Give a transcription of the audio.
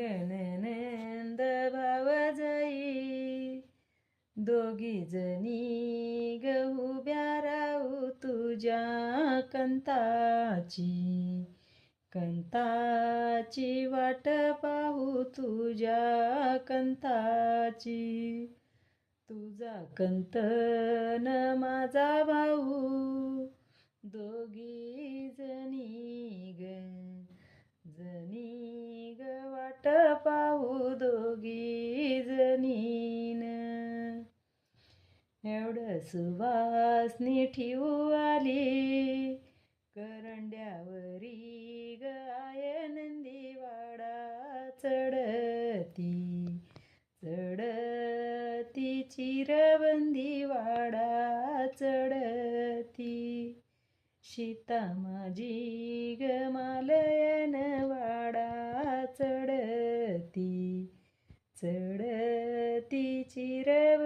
गणनंद भाव जाई दोघी जणी गहू राहू तुझ्या कंताची. कंताची वाट पाहू तुझ्या कंताची. तुझा कंत न माझा भाऊ. दोघी जणी ग जणी वाट पाहू दोघी जनीन एवढं सुवासनी ठेवू आली. करंड्यावरी गाय नंदीवाडा चढती. चढती चिरबंदी वाडा चढती. सीता माझी गमालयन चढती चढती चिर